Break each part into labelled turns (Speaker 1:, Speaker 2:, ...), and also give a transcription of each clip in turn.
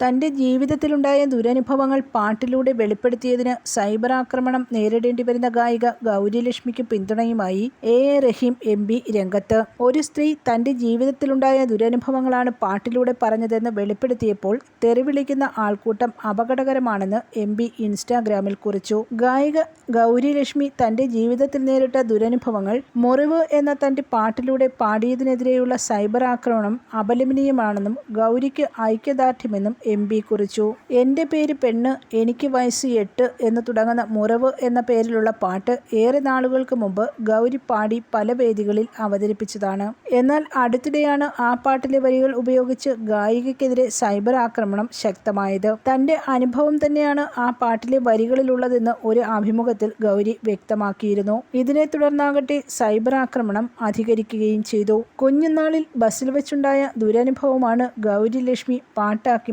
Speaker 1: തന്റെ ജീവിതത്തിലുണ്ടായ ദുരനുഭവങ്ങൾ പാട്ടിലൂടെ വെളിപ്പെടുത്തിയതിന് സൈബർ ആക്രമണം നേരിടേണ്ടി വരുന്ന ഗായിക ഗൗരിലക്ഷ്മിക്ക് പിന്തുണയുമായി A. A. Rahim M. P. രംഗത്ത്. ഒരു സ്ത്രീ തന്റെ ജീവിതത്തിലുണ്ടായ ദുരനുഭവങ്ങളാണ് പാട്ടിലൂടെ പറഞ്ഞതെന്ന് വെളിപ്പെടുത്തിയപ്പോൾ തെറിവിളിക്കുന്ന ആൾക്കൂട്ടം അപകടകരമാണെന്ന് എം. പി. ഇൻസ്റ്റാഗ്രാമിൽ കുറിച്ചു. ഗായിക ഗൗരിലക്ഷ്മി തന്റെ ജീവിതത്തിൽ നേരിട്ട ദുരനുഭവങ്ങൾ 'മുറിവ്' എന്ന തന്റെ പാട്ടിലൂടെ പാടിയതിനെതിരെയുള്ള സൈബർ ആക്രമണം അപലപനീയമാണെന്നും ഗൗരിക്ക് ഐക്യദാർഢ്യമെന്നും എം പി കുറിച്ചു. എന്റെ പേര് പെണ്ണ്, എനിക്ക് വയസ്സ് എട്ട് എന്ന് തുടങ്ങുന്ന മുറവ് എന്ന പേരിലുള്ള പാട്ട് ഏറെ നാളുകൾക്ക് മുമ്പ് ഗൗരി പാടി പല വേദികളിൽ അവതരിപ്പിച്ചതാണ്. എന്നാൽ അടുത്തിടെയാണ് ആ പാട്ടിലെ വരികൾ ഉപയോഗിച്ച് ഗായികയ്ക്കെതിരെ സൈബർ ആക്രമണം ശക്തമായത്. തന്റെ അനുഭവം തന്നെയാണ് ആ പാട്ടിലെ വരികളിലുള്ളതെന്ന് ഒരു അഭിമുഖത്തിൽ ഗൗരി വ്യക്തമാക്കിയിരുന്നു. ഇതിനെ തുടർന്നാകട്ടെ സൈബർ ആക്രമണം അധികരിക്കുകയും ചെയ്തു. കുഞ്ഞുനാളിൽ ബസ്സിൽ വെച്ചുണ്ടായ ദുരനുഭവമാണ് ഗൗരി ലക്ഷ്മി പാട്ടാക്കി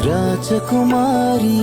Speaker 2: రాజకుమారి.